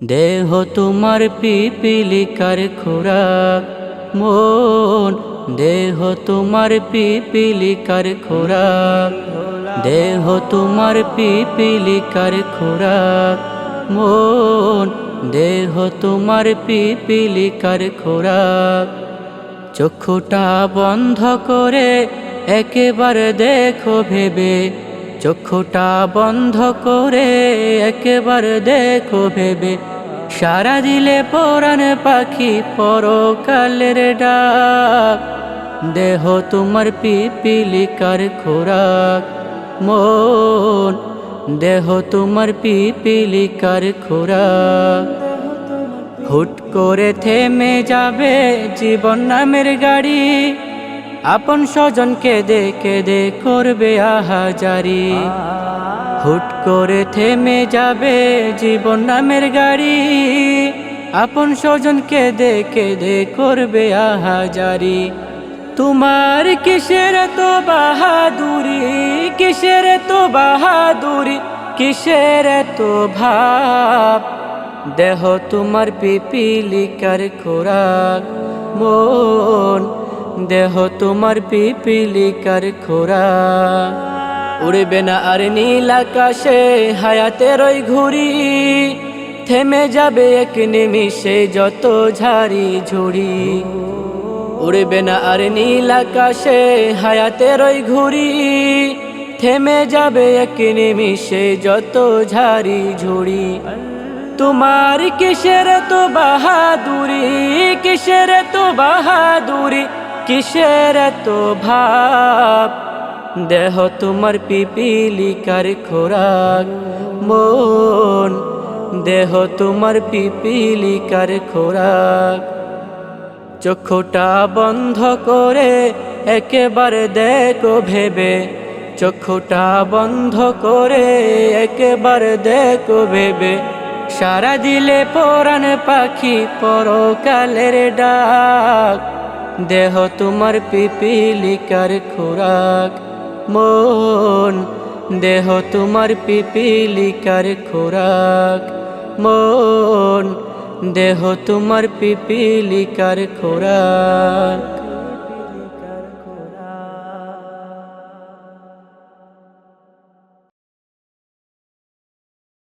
দেহ তোমার পিপিলিকার খোরাক, মন। দেহ তোমার পিপিলিকার খোরাক, দেহ তোমার পিপিলিকার খোরাক, মন। দেহ তোমার পিপিলিকার খোরাক। চক্ষুটা বন্ধ করে একেবারে দেখো ভেবে চক্ষুটা বন্ধ করে একেবারে দেখো ভেবে। সারা দিলে পরাণ পাখি পরকালের ডাক। দেহ তোমার পিপিলিকার খোরাক, মন। দেহ তোমার পিপিলিকার খোরাক। হুট করে থেমে যাবে জীবন নামের গাড়ি। আপন স্বজনকে দেখে দে করবে আহাজারি। হুট করে থেমে যাবে জীবন নামের গাড়ি। আপন স্বজনকে দেখে দে করবে আহাজারি। তোমার কিসের তো বাহাদুরি? কিসের তো বাহাদুরি? কিসের তো ভাব? দেহ তোমার পিপিলিকার খোরাক, মন দেহ তোমার পিপিলিকার খোরাক উড়বে না আর নীল আকাশে হায়াতের ওই ঘুরি। থেমে যাবে এক নিমিষে যত ঝাড়ি ঝুড়ি। উড়বে না আর নীল আকাশে হায়াতের ওই ঘুরি। থেমে যাবে এক নিমিষে যত ঝাড়ি ঝুড়ি। তোমার কিসের তো বাহাদুরি? কিসের তো বাহাদুরি? কিসের তো ভাব? দেহ তোমার পিপিলিকার খোরাক। মন, দেহ তোমার পিপিলিকার খোরাক। চক্ষুটা বন্ধ করে একেবারে দেখো ভেবে। চক্ষুটা বন্ধ করে একেবারে দেখো ভেবে। সারা দিলে পরাণ পাখি পরকালের ডাক। দেহ তোমার পিপিলিকার খোরাক মন। দেহ তোমার পিপিলিকার খোরাক মন। দেহ তোমার পিপিলিকার খোরাক।